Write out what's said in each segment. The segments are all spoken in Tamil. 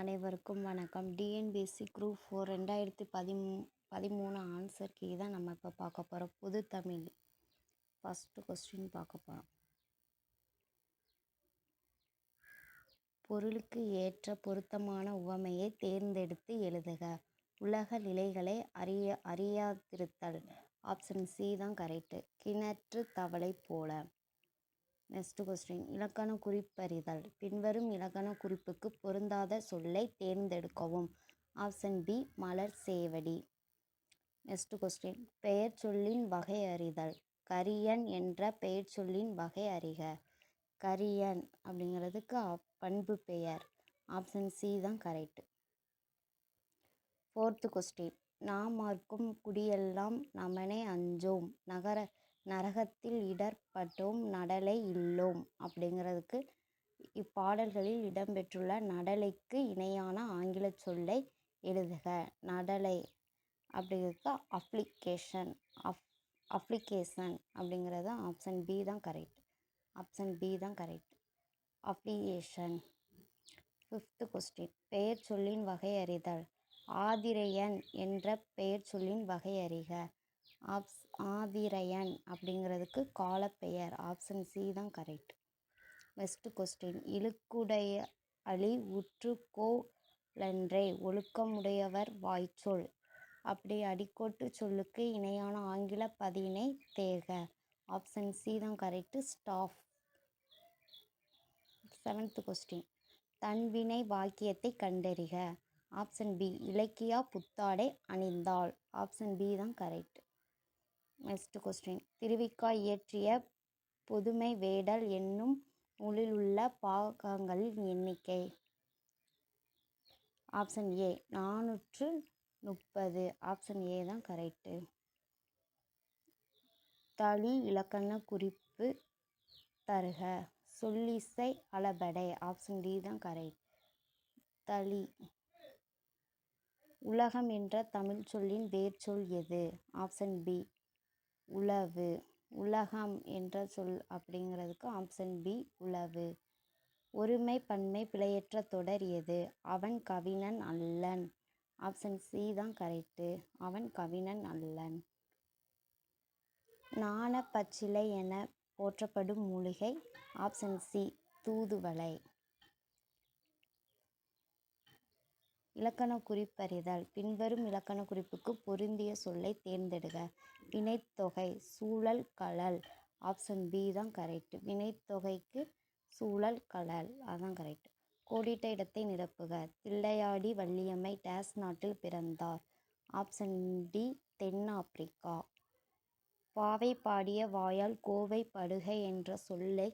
அனைவருக்கும் வணக்கம். டிஎன்பிஎஸ்சி குரூப் ஃபோர் ரெண்டாயிரத்தி பதிமூ பதிமூணு ஆன்சர் கீ தான் நம்ம இப்போ பார்க்க போகிறோம் புது தமிழ். ஃபஸ்ட்டு கொஸ்டின் பார்க்க போகிறோம் பொருளுக்கு ஏற்ற பொருத்தமான உவமையை தேர்ந்தெடுத்து எழுதுக. உலக நிலைகளை அறிய அறியாதிருத்தல். ஆப்ஷன் சி தான் கரெக்டு கிணற்று தவளை போல. நெக்ஸ்ட் கொஸ்டின் இலக்கண குறிப்பறிதல். பின்வரும் இலக்கண குறிப்புக்கு பொருந்தாத சொல்லை தேர்ந்தெடுக்கவும். ஆப்ஷன் பி மலர் சேவடி. நெக்ஸ்ட் கொஸ்டின் பெயர் சொல்லின் வகை அறிதல். கரியன் என்ற பெயர் சொல்லின் வகை அறிக. கரியன் அப்படிங்கிறதுக்கு பண்பு பெயர். ஆப்ஷன் சி தான் கரெக்ட் ஃபோர்த்து கொஸ்டின் நாம் மார்க்கும் குடியெல்லாம் நமனே அஞ்சோம். நகர நரகத்தில் இடர்பட்டோம் நடலை இல்லோம் அப்படிங்கிறதுக்கு இப்பாடல்களில் இடம்பெற்றுள்ள நடலைக்கு இணையான ஆங்கில சொல்லை எழுதுக. நடலை அப்படிங்கிறதுக்கு அப்ளிகேஷன் அப் அப்ளிகேஷன் அப்படிங்கிறது ஆப்ஷன் பி தான் கரெக்ட் ஆப்ஷன் பி தான் கரெக்ட் அப்ளிகேஷன் ஃபிஃப்த்து கொஸ்டின் பெயர் சொல்லின் வகை அறிதல் ஆதிரையன் என்ற பெயர் சொல்லின் வகை அறிக ஆப்ஸ் ஆதிரையன் அப்படிங்கிறதுக்கு காலப்பெயர். ஆப்ஷன் சி தான் கரெக்ட். நெக்ஸ்ட்டு கொஸ்டின் இழுக்குடைய அழி உற்று கோலன்றே ஒழுக்கமுடையவர் வாய்ச்சொல். அப்படி அடிக்கோட்டு சொல்லுக்கு இணையான ஆங்கில பதினை தேக ஆப்ஷன் சி தான் கரெக்டு. ஸ்டாஃப். செவன்த் கொஸ்டின் தன்வினை வாக்கியத்தை கண்டறிக. Option B. இலக்கியா புத்தாடை அணிந்தாள். ஆப்ஷன் பி தான் கரெக்ட். நெக்ஸ்ட் கொஸ்டின் திருவிக்கா இயற்றிய புதுமை வேடல் என்னும் நூலில் உள்ள பாகங்களின் எண்ணிக்கை? ஆப்ஷன் ஏ நானூற்று முப்பது. ஆப்ஷன் ஏ தான் கரெக்டு தளி இலக்கண குறிப்பு தருக. சொல்லிசை அளபடை. ஆப்ஷன் டி தான் கரெக்ட் தளி. உலகம் என்ற தமிழ் சொல்லின் வேர் சொல் எது? ஆப்ஷன் பி உழவு உலகம் என்ற சொல் அப்படிங்கிறதுக்கு ஆப்ஷன் பி உழவு. ஒருமை பன்மை பிழையற்ற தொடர் எது? அவன் கவிஞன் அல்லன். ஆப்ஷன் சி தான் கரெக்டு அவன் கவிஞன் அல்லன். நாண பச்சிலை என போற்றப்படும் மூலிகை ஆப்ஷன் சி தூதுவளை. இலக்கண குறிப்பறிதல். பின்வரும் இலக்கண குறிப்புக்கு பொருந்திய சொல்லை தேர்ந்தெடுக. வினைத்தொகை சூழல் கலல் ஆப்ஷன் பி தான் கரெக்டு வினைத்தொகைக்கு சூழல் கலல் அதான் கரெக்ட் கோடிட்ட இடத்தை நிரப்புக. தில்லையாடி வள்ளியம்மை டேஸ் நாட்டில் பிறந்தார். ஆப்ஷன் டி தென்னாப்பிரிக்கா. பாவை பாடிய வாயால் கோவை படுகை என்ற சொல்லை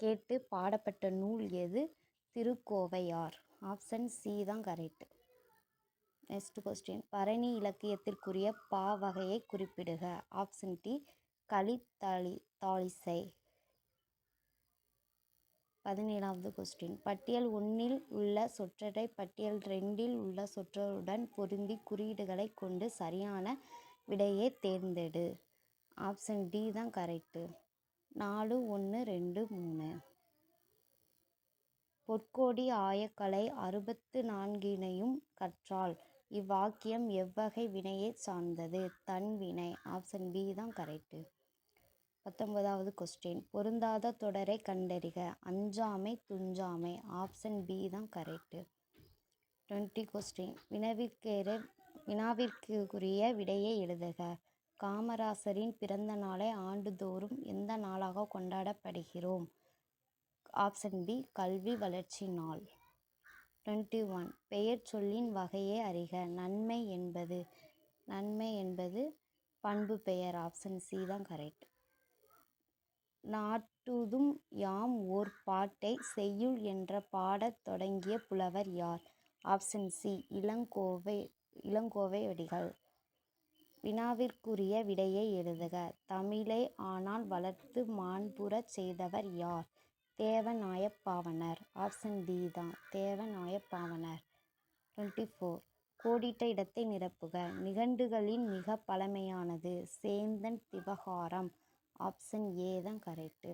கேட்டு பாடப்பட்ட நூல் எது? திருக்கோவையார். ஆப்ஷன் சி தான் கரெக்ட் நெக்ஸ்ட் கொஸ்டின் பரணி இலக்கியத்திற்குரிய பா வகையை குறிப்பிடுக. ஆப்ஷன் டி களித்தாளி தாளிசை. பதினேழாவது கொஸ்டின் பட்டியல் ஒன்றில் உள்ள சொற்றொடரை பட்டியல் ரெண்டில் உள்ள சொற்றொடருடன் பொருந்தி குறியீடுகளை கொண்டு சரியான விடையை தேர்ந்தெடு. ஆப்ஷன் டி தான் கரெக்டு நாலு ஒன்று ரெண்டு மூணு. பொற்கோடி ஆயக்கலை அறுபத்து நான்கினையும் கற்றால் இவ்வாக்கியம் எவ்வகை வினையை சார்ந்தது? தன் வினை ஆப்ஷன் பி தான் கரெக்டு பத்தொன்பதாவது கொஸ்டின் பொருந்தாத தொடரை கண்டறிக. அஞ்சாமை துஞ்சாமை ஆப்ஷன் பி தான் கரெக்டு டுவெண்ட்டி கொஸ்டின் வினவிற்கேற வினாவிற்குரிய விடையை எழுதுக. காமராசரின் பிறந்த நாளை ஆண்டுதோறும் எந்த நாளாக கொண்டாடப்படுகிறோம்? ஆப்ஷன் பி கல்வி வளர்ச்சி நாள். டுவெண்ட்டி ஒன் பெயர் சொல்லின் வகையை அறிக. நன்மை என்பது நன்மை என்பது பண்பு பெயர். ஆப்ஷன் சி தான் கரெக்ட் நாட்டுதும் யாம் ஓர் பாட்டை செய்யுள் என்ற பாடத் தொடங்கிய புலவர் யார்? ஆப்ஷன் சி இளங்கோவை இளங்கோவை அடிகள் வினாவிற்குரிய விடையை எழுதுக. தமிழை ஆனால் வளர்த்து மாண்புறச் செய்தவர் யார்? தேவநாயப்பாவனர் ஆப்ஷன் பி தான். தேவநாயப்பாவனர் டுவெண்ட்டி ஃபோர் கோடிட்ட இடத்தை நிரப்புக. நிகண்டுகளின் மிக பழமையானது. சேந்தன் திவகாரம். ஆப்ஷன் ஏ தான் கரெக்டு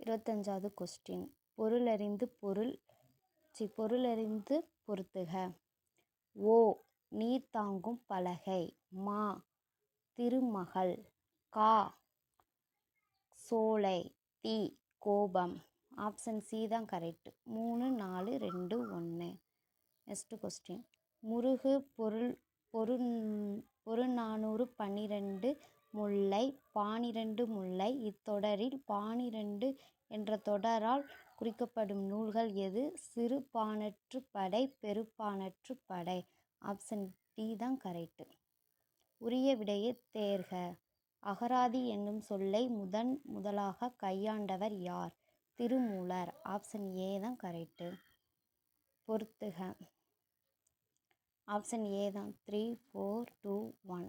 இருபத்தஞ்சாவது கொஸ்டின் பொருளறிந்து பொருள் சி பொருளறிந்து பொருத்துக. ஓ நீர் தாங்கும் பலகை. மா திருமகள். கா சோலை. தீ கோபம். ஆப்ஷன் சி தான் கரெக்ட். மூணு நாலு ரெண்டு ஒன்று நெக்ஸ்ட்டு கொஸ்டின். முருகு பொருள் பொருள் பொருநானூறு பன்னிரெண்டு முல்லை பானிரெண்டு முல்லை. இத்தொடரில் பானிரெண்டு என்ற தொடரால் குறிக்கப்படும் நூல்கள் எது? சிறுபாணற்றுப் படை பெருப்பானற்று படை. ஆப்ஷன் டி தான் கரெக்ட். உரிய விடையை தேர்க. அகராதி என்னும் சொல்லை முதன் முதலாக கையாண்டவர் யார்? திருமூலர். ஆப்ஷன் ஏ தான் கரெக்டு பொறுத்துக ஆப்ஷன் ஏ தான். Three four two one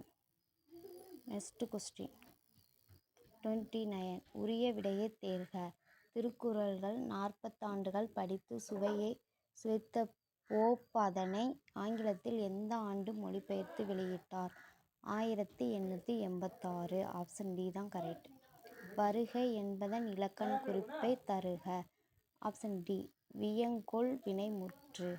next question twenty nine உரிய விடையை தேர்க. திருக்குறள்கள் நாற்பத்தாண்டுகள் படித்து சுவையை சுவைத்த போப் அதனை ஆங்கிலத்தில் எந்த ஆண்டு மொழிபெயர்த்து வெளியிட்டார்? ஆயிரத்தி எண்ணூற்றி எண்பத்தாறு ஆப்ஷன் டி தான் கரெக்ட் வருக என்பதன் இலக்கண குறிப்பை தருக. ஆப்ஷன் டி வியங்கோள் வினைமுற்று.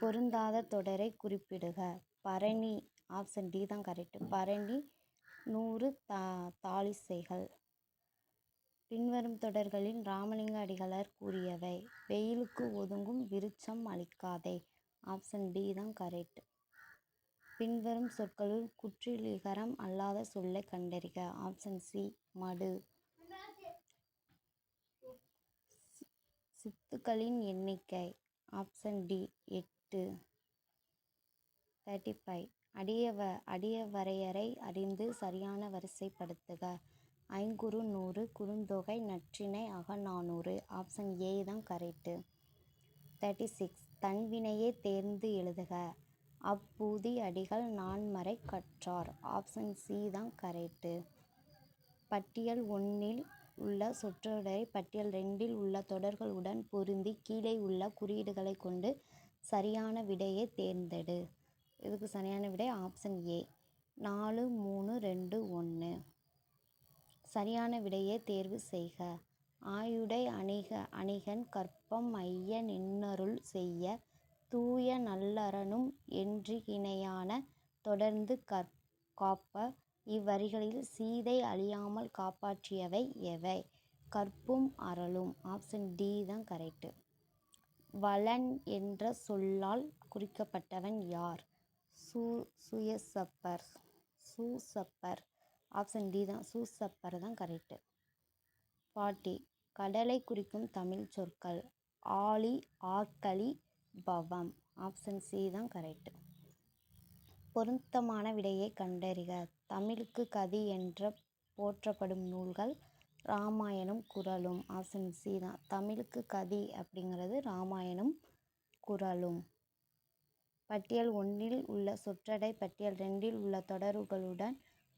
பொருந்தாத தொடரை குறிப்பிடுக. பரணி ஆப்ஷன் டி தான் கரெக்ட் பரணி நூறு தா தாளிசைகள். பின்வரும் தொடர்களின் ராமலிங்க அடிகளார் கூறியவை. வெயிலுக்கு ஒதுங்கும் விருட்சம் அளிக்காதே. ஆப்ஷன் டி தான் கரெக்ட் பின்வரும் சொற்களுள் குற்றிலிகரம் அல்லாத சொல்லை கண்டறிக. ஆப்ஷன் சி மடு. சித்துக்களின் எண்ணிக்கை. ஆப்ஷன் டி எட்டு. தேர்ட்டி ஃபைவ் அடியவ அடிய வரையறை அறிந்து சரியான வரிசைப்படுத்துக. ஐங்குறு நூறு குறுந்தொகை நற்றிணை அகநானூறு ஆப்ஷன் ஏ தான் கரெக்டு தேர்ட்டி சிக்ஸ் தன்வினையே தேர்ந்து எழுதுக. அப்பூதி அடிகள் நான்மறை கற்றார். ஆப்ஷன் சி தான் கரெக்டு பட்டியல் ஒன்றில் உள்ள சொற்றொடரை பட்டியல் ரெண்டில் உள்ள தொடர்களுடன் பொருந்தி கீழே உள்ள குறியீடுகளை கொண்டு சரியான விடையை தேர்ந்தெடு. இதுக்கு சரியான விடை ஆப்ஷன் ஏ. நாலு மூணு ரெண்டு ஒன்று சரியான விடையை தேர்வு செய்க. ஆயுடை அணிக அணிகன் கற்பம் ஐய நின்னருள் செய்ய தூய நல்லறனும் என்றிகினையான தொடர்ந்து கற் காப்ப இவ்வரிகளில் சீதை அழியாமல் காப்பாற்றியவை எவை? கற்பும் அறலும் ஆப்ஷன் டி தான் கரெக்டு வளன் என்ற சொல்லால் குறிக்கப்பட்டவன் யார்? சு சுயசப்பர். சூசப்பர். ஆப்ஷன் டி தான். சூசப்பர் தான் கரெக்டு பாட்டி கடலை குறிக்கும் தமிழ் சொற்கள். ஆழி ஆக்களி பவம் ஆப்ஷன் சி தான் கரெக்டு பொருத்தமான விடையை கண்டறிக. தமிழுக்கு கதி என்ற போற்றப்படும் நூல்கள் ராமாயணம் குறளும். ஆப்ஷன் சி தான். தமிழுக்கு கதி அப்படிங்கிறது ராமாயணம் குறளும். பட்டியல் ஒன்றில் உள்ள சொற்றடை பட்டியல் ரெண்டில் உள்ள தொடர்களுடன்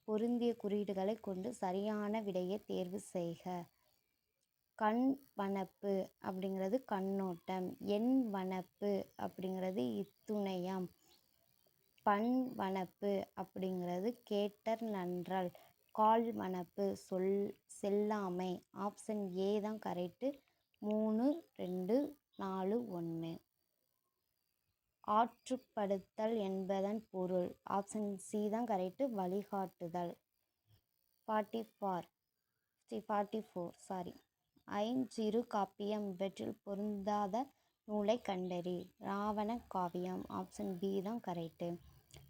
பொருந்திய குறியீடுகளை கொண்டு சரியான விடையை தேர்வு செய்க. கண் வனப்பு அப்படிங்கிறது கண்ணோட்டம் எண் வனப்பு அப்படிங்கிறது இத்துணையம். பண் வனப்பு அப்படிங்கிறது கேட்டர் நன்றல் கால் வனப்பு சொல் செல்லாமை ஆப்ஷன் ஏ தான் கரெக்டு மூணு ரெண்டு நாலு ஒன்று ஆற்றுப்படுத்தல் என்பதன் பொருள் ஆப்ஷன் சி தான் கரெக்டு வழிகாட்டுதல். Forty four forty four sorry. ஐஞ்சிறு காப்பியம். இவற்றில் பொருந்தாத நூலை கண்டறி. ராவண காவியம். ஆப்ஷன் பி தான் கரெக்டு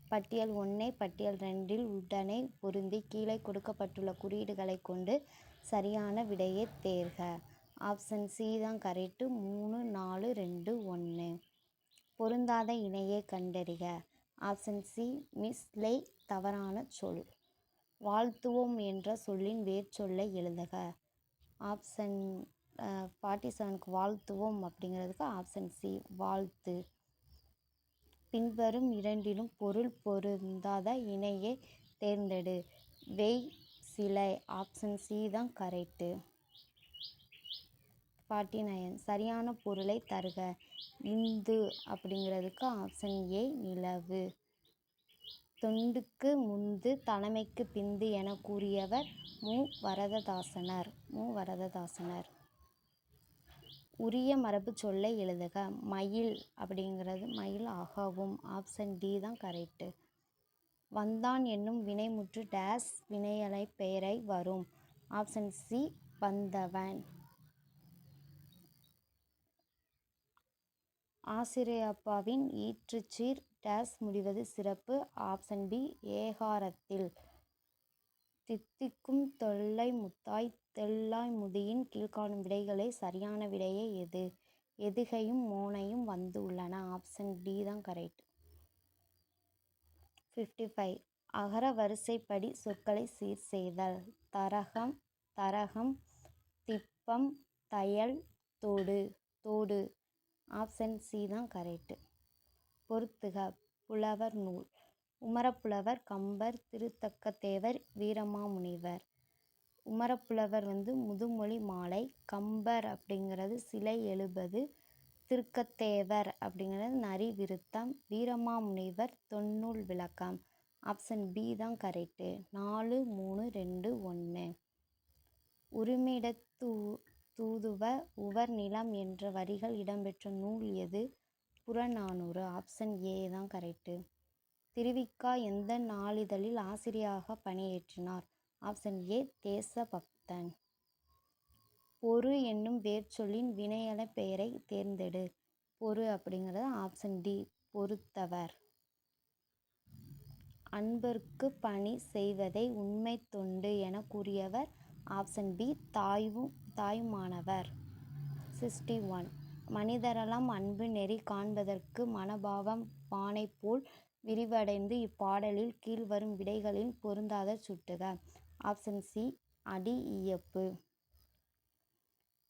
பட்டியல் ஒன்றை பட்டியல் ரெண்டில் உடனே பொருந்தி கீழே கொடுக்கப்பட்டுள்ள குறியீடுகளை கொண்டு சரியான விடையை தேர்க. ஆப்ஷன் சி தான் கரெக்டு மூணு நாலு ரெண்டு ஒன்று. பொருந்தாத இணையை கண்டறிக. ஆப்ஷன் சி மிஸ்லே தவறான சொல். வாழ்த்துவோம் என்ற சொல்லின் வேர்ச்சொல்லை எழுதுக. ஆப்ஷன் ஃபார்ட்டி செவனுக்கு வாழ்த்துவோம் அப்படிங்கிறதுக்கு ஆப்ஷன் சி வாழ்த்து. பின்வரும் இரண்டிலும் பொருள் பொருந்தாத இணையை தேர்ந்தெடு. வெய் சிலை ஆப்ஷன் சி தான் கரெக்டு ஃபார்ட்டி நைன் சரியான பொருளை தருக. இந்து அப்படிங்கிறதுக்கு ஆப்ஷன் ஏ நிலவு. தொண்டுக்கு முந்து தலைமைக்கு பிந்து என கூறியவர் மு. வரததாசனார். மு. வரததாசனார். உரிய மரபுச் சொல்லை எழுதுக. மயில் அப்படிங்கிறது மயில் ஆகவும் ஆப்ஷன் டி தான் கரெக்டு வந்தான் என்னும் வினைமுற்று டேஸ் வினையலைப் பெயரை வரும். ஆப்ஷன் சி வந்தவன். ஆசிரியப்பாவின் ஈற்றுச்சீர் டேஸ் முடிவது சிறப்பு. ஆப்ஷன் பி ஏகாரத்தில். தித்திக்கும் தொல்லை முத்தாய் தெள்ளாய் முதியின் கீழ்காணும் விடைகளே சரியான விடையே எது? எதுகையும் மோனையும் வந்து உள்ளன. ஆப்ஷன் டி தான் கரெக்ட். Fifty five. அகர வரிசைப்படி சொற்களை சீர் செய்தல். தரகம் தரகம் திப்பம் தையல் தோடு. தோடு. ஆப்ஷன் சி தான் கரெக்டு. பொறுத்துக. புலவர் நூல். உமரப்புலவர் கம்பர் திருத்தக்கத்தேவர் வீரமாமுனிவர். உமரப்புலவர் வந்து முதுமொழி மாலை கம்பர் அப்படிங்கிறது சிலை எழுபது திருக்கத்தேவர் அப்படிங்கிறது நரி விருத்தம் வீரமாமுனிவர் தொன்னூல் விளக்கம். ஆப்ஷன் பி தான் கரெக்டு நாலு மூணு ரெண்டு ஒன்று உரிமிடத்து தூதுவ உவர் நிலம் என்ற வரிகள் இடம்பெற்ற நூல் எது? புறநானூறு ஆப்ஷன் ஏ தான் கரெக்டு திருவிக்கா எந்த நாளிதழில் ஆசிரியராக பணியேற்றினார்? ஆப்ஷன் ஏ தேசபக்தன். பொறு என்னும் வேர்ச்சொல்லின் வினையல பெயரை தேர்ந்தெடு. பொறு அப்படிங்கிறது ஆப்ஷன் டி பொறுத்தவர். அன்பர்க்கு பணி செய்வதை உண்மை தொண்டு என கூறியவர். ஆப்ஷன் பி தாயும் தாயுமானவர். Sixty one. மனிதரெல்லாம் அன்பு நெறி காண்பதற்கு மனபாவம் பானை போல் விரிவடைந்து இப்பாடலில் கீழ்வரும் விடைகளில் பொருந்தாத சுட்டுக. ஆப்ஷன் சி அடி இயப்பு.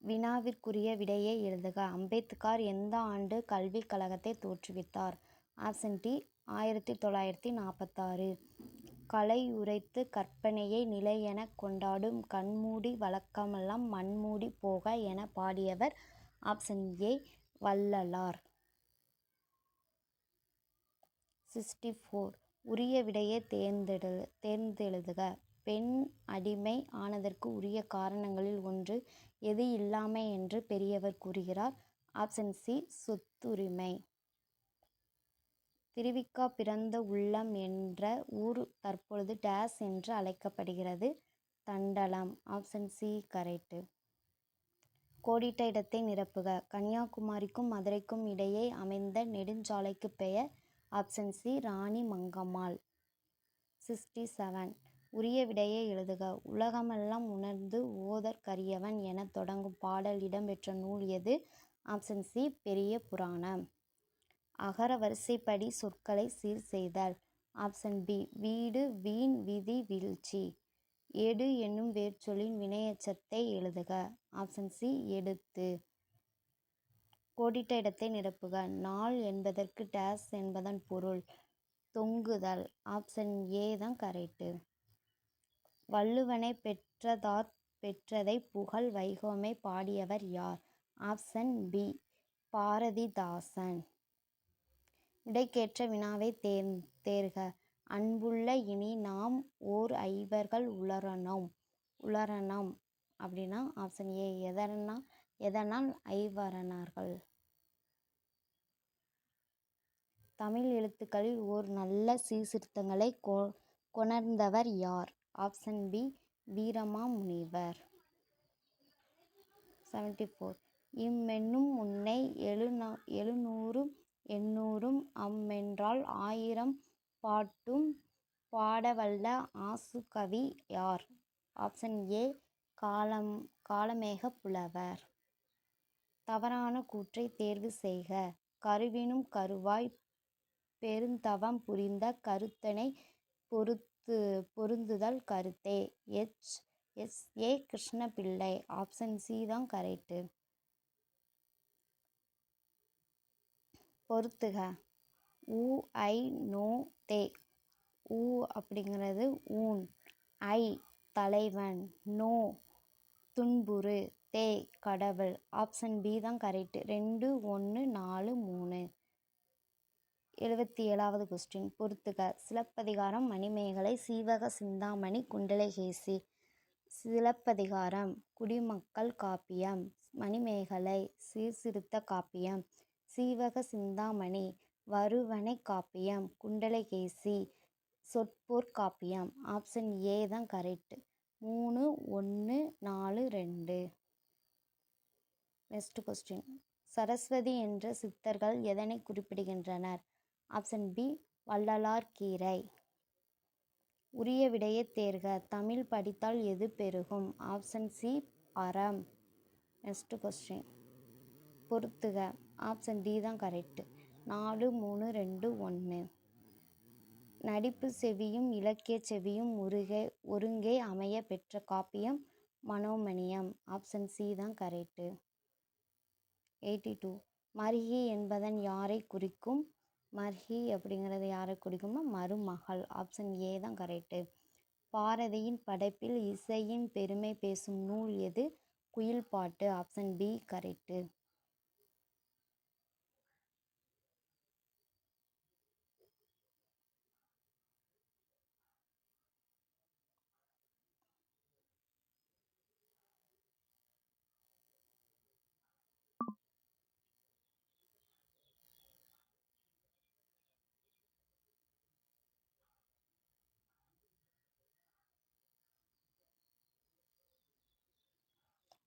வினாவிற்குரிய விடையை எழுதுக. அம்பேத்கர் எந்த ஆண்டு கல்விக் கழகத்தை தோற்றுவித்தார்? ஆப்ஷன் டி ஆயிரத்தி தொள்ளாயிரத்தி நாற்பத்தாறு கலை உரைத்து கற்பனையை நிலை என கொண்டாடும் கண்மூடி வழக்கமெல்லாம் மண்மூடி போக என பாடியவர் option A Vallalar. Sixty four உரிய விடையை தேர்ந்தெடு தேர்ந்தெழுதுக. பெண் அடிமை ஆனதற்கு உரிய காரணங்களில் ஒன்று எது இல்லாமை என்று பெரியவர் கூறுகிறார். ஆப்ஷன் சி சொத்துரிமை. திருவிக்கா பிறந்த உள்ளம் என்ற ஊர் தற்பொழுது டேஸ் என்று அழைக்கப்படுகிறது. தண்டலம். ஆப்ஷன் சி கரெக்டு கோடிட்ட இடத்தை நிரப்புக. கன்னியாகுமரிக்கும் மதுரைக்கும் இடையே அமைந்த நெடுஞ்சாலைக்கு பெயர் option C Rani Mangammal. Sixty seven. உரிய விடையை எழுதுக. உலகமெல்லாம் உணர்ந்து ஓதற்கரியவன் என தொடங்கும் பாடல் இடம்பெற்ற நூல் எது? ஆப்ஷன் சி பெரிய புராணம். அகர வரிசைப்படி சொற்களை சீர் செய்தல். ஆப்ஷன் பி வீடு வீண் விதி வீழ்ச்சி. எடு என்னும் வேர்ச்சொல்லின் வினையெச்சத்தை எழுதுக. ஆப்ஷன் சி எடுத்து. கோடிட்ட இடத்தை நிரப்புக. நாள் என்பதற்கு டேஸ் என்பதன் பொருள். தொங்குதல். ஆப்ஷன் ஏ தான் கரெக்டு வள்ளுவனை பெற்றதாற் பெற்றதை புகழ் வைகோமை பாடியவர் யார்? Option B Bharathidasan. விடைக்கேற்ற வினாவை தேர் தேர்க. அன்புள்ள இனி நாம் ஓர் ஐவர்கள் உளரணும். உளரணும். அப்படின்னா ஆப்ஷன் ஏ எதனா எதனால் ஐவரனார்கள்? தமிழ் எழுத்துக்களில் ஓர் நல்ல சீர்திருத்தங்களை கொ கொணர்ந்தவர் யார்? ஆப்ஷன் பி வீரமா முனிவர். செவன்டி ஃபோர் இம்மென்னும் முன்னை எழுநா எழுநூறும் எண்ணூறும் அம்மென்றால் ஆயிரம் பாட்டும் பாடவல்ல ஆசுகவி யார்? ஆப்ஷன் ஏ காலம் காளமேகப் புலவர். தவறான கூற்றை தேர்வு செய்க. கருவினும் கருவாய் பெருந்தவம் புரிந்த கருத்தனை பொறுத்து பொருந்துதல் கருத்தே. H S A Krishnapillai. Option C தான் கரெக்டு பொறுத்துக. உ ஐ நோ தே. உ அப்படிங்கிறது ஊன். ஐ தலைவன். நோ துன்புறு. தே கடவுள். ஆப்ஷன் பி தான் கரெக்டு ரெண்டு ஒன்று நாலு மூணு. எழுபத்தி ஏழாவது கொஸ்டின் பொறுத்துக. சிலப்பதிகாரம் மணிமேகலை சீவக சிந்தாமணி குண்டலகேசி. சிலப்பதிகாரம். குடிமக்கள் காப்பியம். மணிமேகலை சீர்திருத்த காப்பியம். சீவக சிந்தாமணி. வருவனை காப்பியம். குண்டலகேசி சொற்பொற் காப்பியம். ஆப்ஷன் ஏ தான் கரெக்ட். மூணு ஒன்று நாலு ரெண்டு. நெக்ஸ்ட் கொஸ்டின் சரஸ்வதி என்ற சித்தர்கள் எதனை குறிப்பிடுகின்றனர்? ஆப்ஷன் பி வள்ளலார் கீரை. உரிய விடையை தேர்க. தமிழ் படித்தால் எது பெருகும்? ஆப்ஷன் சி அறம். நெக்ஸ்ட் கொஸ்டின் பொறுத்துக ஆப்ஷன் டி தான் கரெக்டு. நாலு மூணு ரெண்டு ஒன்று நடிப்பு செவியும் இலக்கிய செவியும் உருகே ஒருங்கே அமைய பெற்ற காப்பியம் மனோமணியம். ஆப்ஷன் சி தான் கரெக்டு எயிட்டி டூ. மர்ஹி என்பதன் யாரை குறிக்கும்? மர்ஹி அப்படிங்கிறது யாரை குறிக்குமா மருமகள். ஆப்ஷன் ஏ தான் கரெக்டு பாரதியின் படைப்பில் இசையின் பெருமை பேசும் நூல் எது? குயில் பாட்டு. ஆப்ஷன் பி கரெக்டு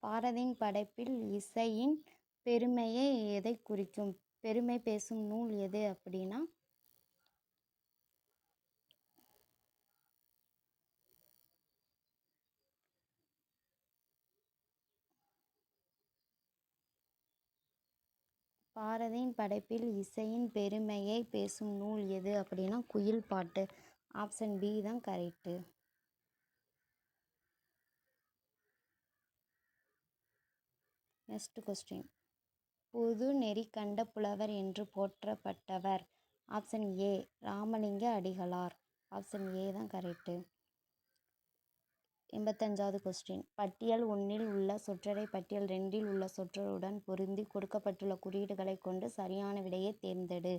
பாரதியின் படைப்பில் இசையின் பெருமையை எதை குறிக்கும்? பெருமை பேசும் நூல் எது அப்படின்னா பாரதியின் படைப்பில் இசையின் பெருமையை பேசும் நூல் எது அப்படின்னா குயில் பாட்டு. ஆப்ஷன் பி தான் கரெக்டு நெக்ஸ்ட் கொஸ்டின் பொது நெறி கண்ட புலவர் என்று போற்றப்பட்டவர். Option A Ramalinga Adigalar. Option A தான் கரெக்டு எண்பத்தஞ்சாவது கொஸ்டின் பட்டியல் ஒன்றில் உள்ள சொற்றொடரை பட்டியல் ரெண்டில் உள்ள சொற்றொடருடன் பொருந்தி கொடுக்கப்பட்டுள்ள குறியீடுகளை கொண்டு சரியான விடையை தேர்ந்தெடு.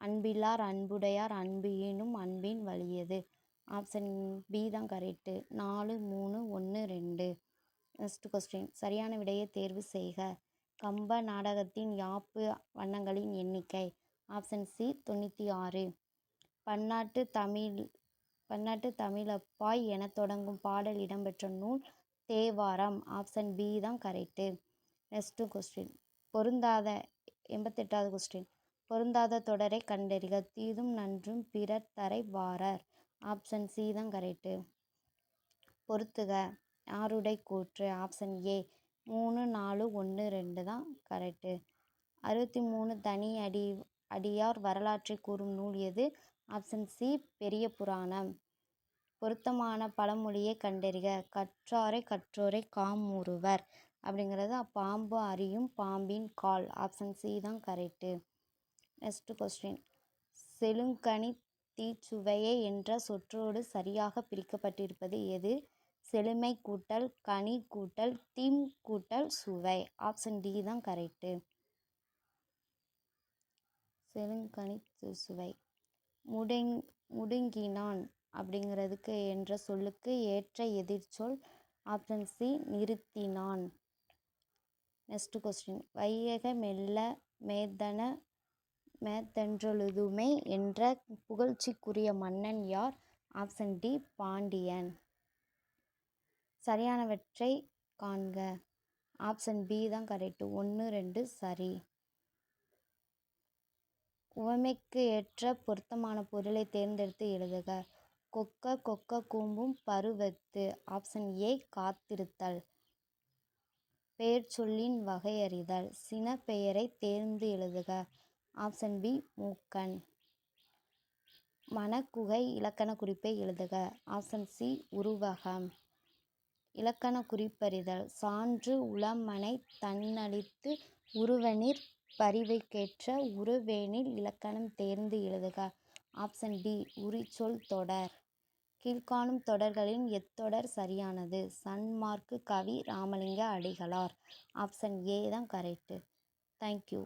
அன்பிலார் அன்புடையார் அன்பு ஈனும் அன்பின் வலியது. ஆப்ஷன் பி தான் கரெக்டு நாலு மூணு ஒன்று ரெண்டு. நெக்ஸ்ட் கொஸ்டின் சரியான விடையை தேர்வு செய்க. கம்ப நாடகத்தின் யாப்பு வண்ணங்களின் எண்ணிக்கை. ஆப்ஷன் சி தொண்ணூற்றி ஆறு பன்னாட்டு தமிழ் பன்னாட்டு தமிழப்பாய் என தொடங்கும் பாடல் இடம்பெற்ற நூல் தேவாரம். ஆப்ஷன் பி தான் கரெக்டு நெக்ஸ்ட்டு கொஸ்டின் பொருந்தாத எண்பத்தெட்டாவது கொஸ்டின் பொருந்தாத தொடரை கண்டறிக. தீதும் நன்றும் பிறர் தரை வாரர். ஆப்ஷன் சி தான் கரெக்டு பொருத்துக. யாருடை கூற்று? ஆப்ஷன் ஏ மூணு நாலு ஒன்று ரெண்டு தான் கரெக்டு அறுபத்தி மூணு தனி அடி அடியார் வரலாற்றை கூறும் நூல் எது? ஆப்ஷன் சி பெரிய புராணம். பொருத்தமான பழமொழியை கண்டறிக. கற்றாரை கற்றோரை காமூறுவர் அப்படிங்கிறது பாம்பு அறியும் பாம்பின் கால். ஆப்ஷன் சி தான் கரெக்டு நெக்ஸ்ட்டு கொஸ்டின் செழுங்கனி தீச்சுவையே என்ற சொற்றோடு சரியாக பிரிக்கப்பட்டிருப்பது எது? செழுமை கூட்டல் கனி கூட்டல் தீம் கூட்டல் சுவை. ஆப்ஷன் டி தான் கரெக்டு செழுங்கனி சுவை. முடுங் முடுங்கினான் அப்படிங்கிறதுக்கு என்ற சொல்லுக்கு ஏற்ற எதிர்ச்சொல். ஆப்ஷன் சி நிறுத்தினான். நெக்ஸ்ட் கொஸ்டின் வையக மெல்ல மேதன மேத்தென்றொழுதுமை என்ற புகழ்ச்சிக்குரிய மன்னன் யார்? Option D Pandiyan. சரியானவற்றை காண்க. ஆப்ஷன் பி தான் கரெக்டு ஒன்று ரெண்டு சரி. உவமைக்கு ஏற்ற பொருத்தமான பொருளை தேர்ந்தெடுத்து எழுதுக. கொக்க கொக்க கூம்பும் பருவத்து ஆப்ஷன் ஏ காத்திருத்தல். பெயர் சொல்லின் வகையறிதல் சின பெயரை தேர்ந்து எழுதுக. ஆப்ஷன் பி மூக்கன் மனக்குகை இலக்கண குறிப்பை எழுதுக. ஆப்ஷன் சி உருவகம். இலக்கண குறிப்பறிதல். சான்று உளமனை தன்னழித்து உருவனிற் பரிவுக்கேற்ற உருவேனில் இலக்கணம் தேர்ந்து எழுதுக. ஆப்ஷன் டி உரிச்சொல் தொடர். கீழ்காணும் தொடர்களின் எத்தொடர் சரியானது. சன்மார்க்கு கவி ராமலிங்க அடிகளார். ஆப்ஷன் ஏ தான் கரெக்டு தேங்க்யூ.